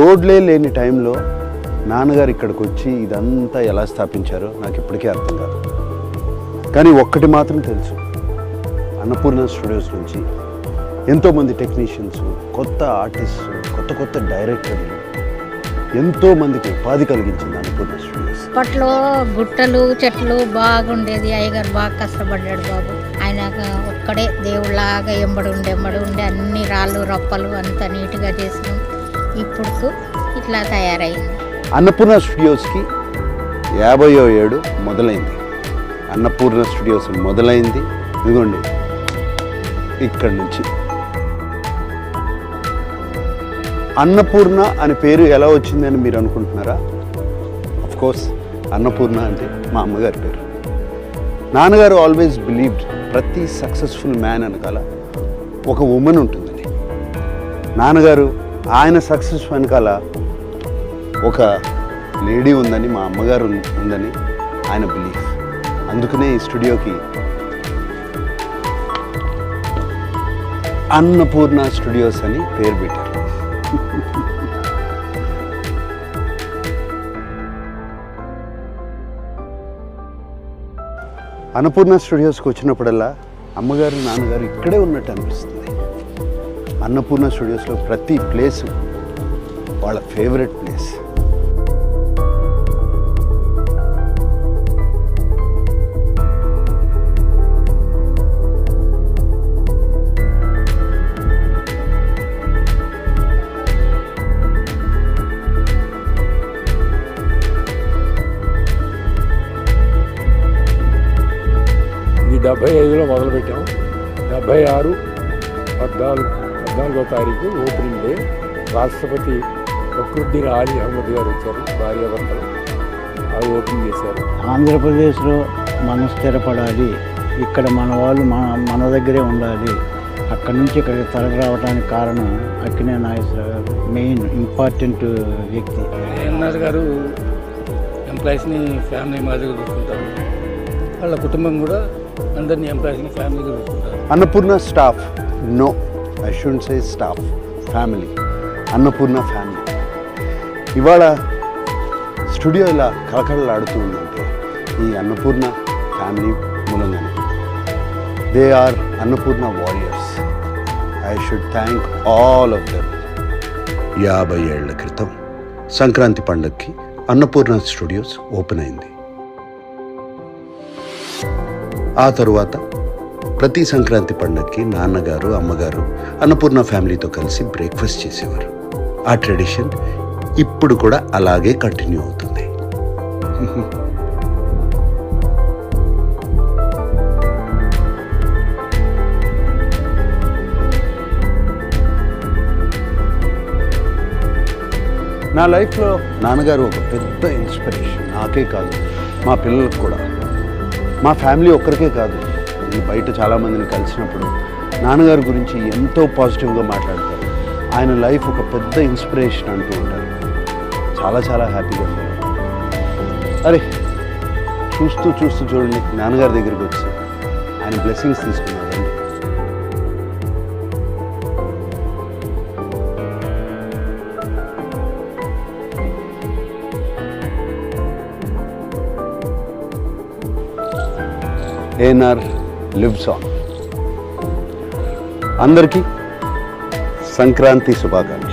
రోడ్లే లేని టైంలో నాన్నగారు ఇక్కడికి వచ్చి ఇదంతా ఎలా స్థాపించారో నాకు ఇప్పటికీ అర్థం కాదు. కానీ ఒక్కటి మాత్రం తెలుసు. అన్నపూర్ణ స్టూడియోస్ నుంచి ఎంతోమంది టెక్నీషియన్స్ కొత్త ఆర్టిస్ట్ కొత్త కొత్త డైరెక్టర్లు ఎంతోమందికి ఉపాధి కలిగించింది అన్నపూర్ణ స్టూడియోస్. అప్పట్లో గుట్టలు చెట్లు బాగుండేది. అయ్యగారు బాగా కష్టపడ్డాడు బాబు. ఆయన ఒక్కడే దేవుళ్ళలాగా ఎంబడి ఉండి ఎంబడి ఉండి అన్ని రాళ్ళు రప్పలు అంత నీట్గా చేసినాం. ఇప్పుడు ఇట్లా తయారైంది. అన్నపూర్ణ స్టూడియోస్కి యాభయో ఏడు మొదలైంది. అన్నపూర్ణ స్టూడియోస్ మొదలైంది. ఇదిగోండి ఇక్కడి నుంచి. అన్నపూర్ణ అనే పేరు ఎలా వచ్చిందని మీరు అనుకుంటున్నారా? అఫ్ కోర్స్ అన్నపూర్ణ అంటే మా అమ్మగారి పేరు. నాన్నగారు ఆల్వేస్ బిలీవ్డ్ ప్రతి సక్సెస్ఫుల్ మ్యాన్ అనకాల ఒక ఉమెన్ ఉంటుందని నాన్నగారు ఆయన సక్సెస్ వెనకాల ఒక లేడీ ఉందని మా అమ్మగారు ఉందని ఆయన బిలీఫ్ అందుకనే ఈ స్టూడియోకి అన్నపూర్ణ స్టూడియోస్ అని పేరు పెట్టారు. అన్నపూర్ణ స్టూడియోస్కి వచ్చినప్పుడల్లా అమ్మగారు నాన్నగారు ఇక్కడే ఉన్నట్టు అనిపిస్తుంది. అన్నపూర్ణ స్టూడియోస్లో ప్రతి ప్లేస్ వాళ్ళ ఫేవరెట్ ప్లేస్. డెబ్బై ఐదులో మొదలుపెట్టాం. డెబ్బై ఆరు పద్నాలుగు పద్నాలుగో తారీఖు ఓపెనింగ్ డే. రాష్ట్రపతి ఫక్రుద్దీన్ ఆలీ అహ్మద్ గారు వచ్చారు భార్యాభర్తలు. అది ఓపెన్ చేశారు. ఆంధ్రప్రదేశ్లో మనం స్థిరపడాలి. ఇక్కడ మన వాళ్ళు మన మన దగ్గరే ఉండాలి. అక్కడి నుంచి ఇక్కడికి తరలి రావడానికి కారణం అక్కినే నాగేశ్వరరావు గారు మెయిన్ ఇంపార్టెంట్ వ్యక్తి. ఎన్ఆర్ గారు ఎంప్లాయీస్ని ఫ్యామిలీ మాదిరిగా చూసుకుంటారు. వాళ్ళ కుటుంబం కూడా అందరినీ ఎంప్లాయీస్ని ఫ్యామిలీగా చూసుకుంటారు. Annapurna staff no. I should say staff family Annapurna family ఇవాళ స్టూడియో ఇలా కలకలలాడుతూ ఉందంటే ఈ అన్నపూర్ణ ఫ్యామిలీ మూలంగానే. They are Annapurna warriors I should thank all of them యాభై ఏళ్ళ క్రితం సంక్రాంతి పండగకి అన్నపూర్ణ స్టూడియోస్ ఓపెన్ అయింది. ఆ తరువాత ప్రతి సంక్రాంతి పండగకి నాన్నగారు అమ్మగారు అన్నపూర్ణ ఫ్యామిలీతో కలిసి బ్రేక్ఫాస్ట్ చేసేవారు. ఆ ట్రెడిషన్ ఇప్పుడు కూడా అలాగే కంటిన్యూ అవుతుంది. నా లైఫ్లో నాన్నగారు ఒక పెద్ద ఇన్స్పిరేషన్ నాకే కాదు మా పిల్లలకు కూడా. మా ఫ్యామిలీ ఒక్కరికే కాదు. నేను బయట చాలామందిని కలిసినప్పుడు నాన్నగారి గురించి ఎంతో పాజిటివ్గా మాట్లాడతారు. ఆయన లైఫ్ ఒక పెద్ద ఇన్స్పిరేషన్ అంటూ ఉంటారు. చాలా చాలా హ్యాపీగా ఫీల్ అరే చూస్తూ చూస్తూ చూడండి నాన్నగారి దగ్గరికి వచ్చి ఆయన బ్లెస్సింగ్స్ తీసుకున్నారండి ఏఎన్ఆర్ లివ్స్ ఆన్ అందరికీ సంక్రాంతి శుభాకాంక్షలు